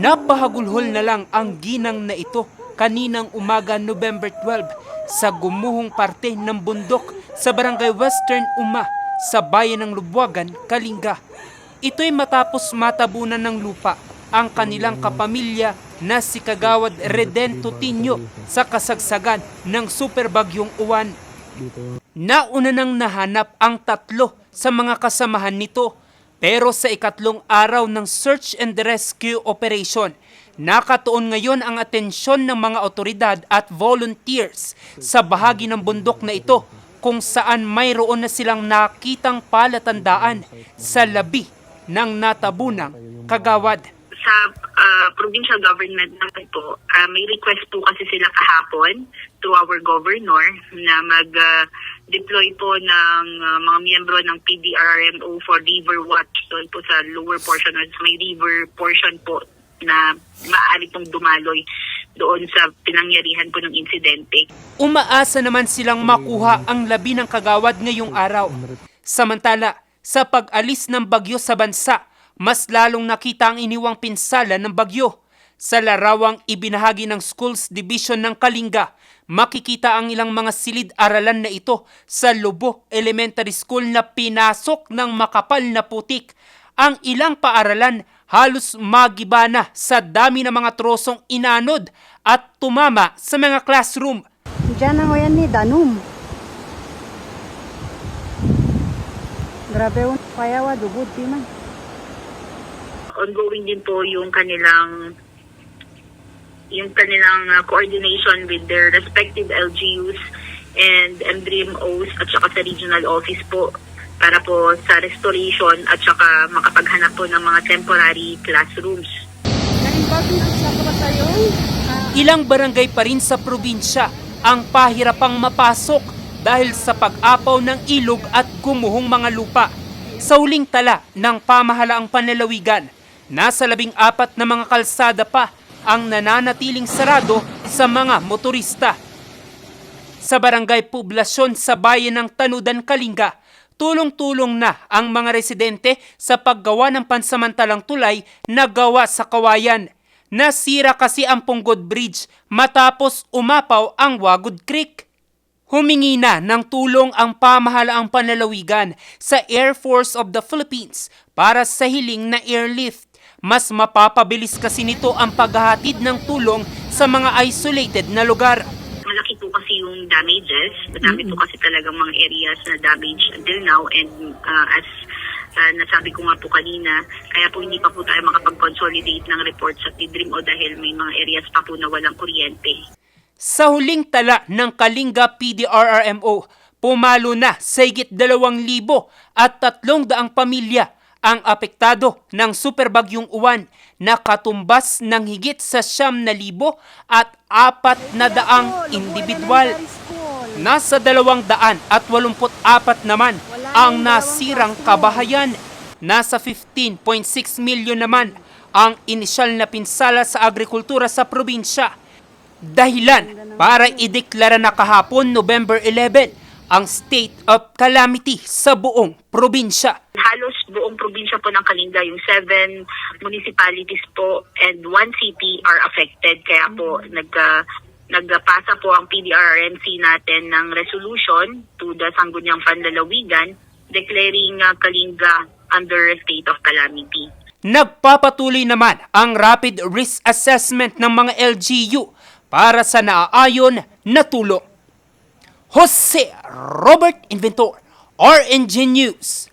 Napahagulhol na lang ang ginang na ito kaninang umaga November 12 sa gumuhong parte ng bundok sa barangay Western Uma sa bayan ng Lubwagan, Kalinga. Ito'y matapos matabunan ng lupa ang kanilang kapamilya na si Kagawad Redento Tinyo sa kasagsagan ng superbagyong uwan. Nauna nang nahanap ang tatlo sa mga kasamahan nito pero sa ikatlong araw ng search and rescue operation, nakatuon ngayon ang atensyon ng mga otoridad at volunteers sa bahagi ng bundok na ito kung saan mayroon na silang nakitang palatandaan sa labi ng natabunang kagawad. sa provincial government naman po, ah, may request po kasi sila kahapon to our governor na mag-deploy po ng ah, mga miyembro ng PDRMO for river watch doon po sa lower portion or sa may river portion po na maaari pong dumaloy doon sa pinangyarihan po ng insidente. Umaasa naman silang makuha ang labi ng kagawad ngayong araw. Samantala, sa pag-alis ng bagyo sa bansa, mas lalong nakita ang iniwang pinsala ng bagyo. Sa larawang ibinahagi ng Schools Division ng Kalinga, makikita ang ilang mga silid-aralan na ito sa Lubo Elementary School na pinasok ng makapal na putik. Ang ilang paaralan halos magiba na sa dami ng mga trosong inanod at tumama sa mga classroom. Diyan ang yan ni Danum. Grabe un payawa dugod di man. ongoing din po yung kanilang yung kanilang uh, coordination with their respective LGUs and MDRIMOs at saka sa regional office po para po sa restoration at saka makapaghanap po ng mga temporary classrooms. Ilang barangay pa rin sa probinsya ang pahirapang mapasok dahil sa pag-apaw ng ilog at gumuhong mga lupa. Sa huling tala ng pamahalaang panlalawigan, nasa labing apat na mga kalsada pa ang nananatiling sarado sa mga motorista. Sa barangay poblasyon sa bayan ng Tanudan, Kalinga, tulong-tulong na ang mga residente sa paggawa ng pansamantalang tulay na gawa sa kawayan. Nasira kasi ang Punggod Bridge matapos umapaw ang Wagod Creek. Humingi na ng tulong ang pamahalaang panlalawigan sa Air Force of the Philippines para sa hiling na airlift. Mas mapapabilis kasi nito ang paghahatid ng tulong sa mga isolated na lugar. Malaki po kasi yung damages. Madami po kasi talagang mga areas na damage until now and uh, as uh, nasabi ko nga po kanina, kaya po hindi pa po tayo makapag-consolidate ng reports at DRIM o dahil may mga areas pa po na walang kuryente. Sa huling tala ng Kalinga PDRRMO, pumalo na sa higit 2,000 at 300 pamilya ang apektado ng superbagyong uwan na katumbas ng higit sa siyam na libo at apat na daang individual. Nasa dalawang daan at walumput apat naman ang nasirang kabahayan. Nasa 15.6 milyon naman ang inisyal na pinsala sa agrikultura sa probinsya. Dahilan para ideklara na kahapon November 11 ang state of calamity sa buong probinsya. Halos buong probinsya po ng Kalinga, yung seven municipalities po and one city are affected. Kaya po nag, uh, nagpasa po ang PDRMC natin ng resolution to the Sangguniang Panlalawigan declaring uh, Kalinga under state of calamity. Nagpapatuloy naman ang rapid risk assessment ng mga LGU para sa naaayon na tulong. Jose Robert Inventor, RNG News.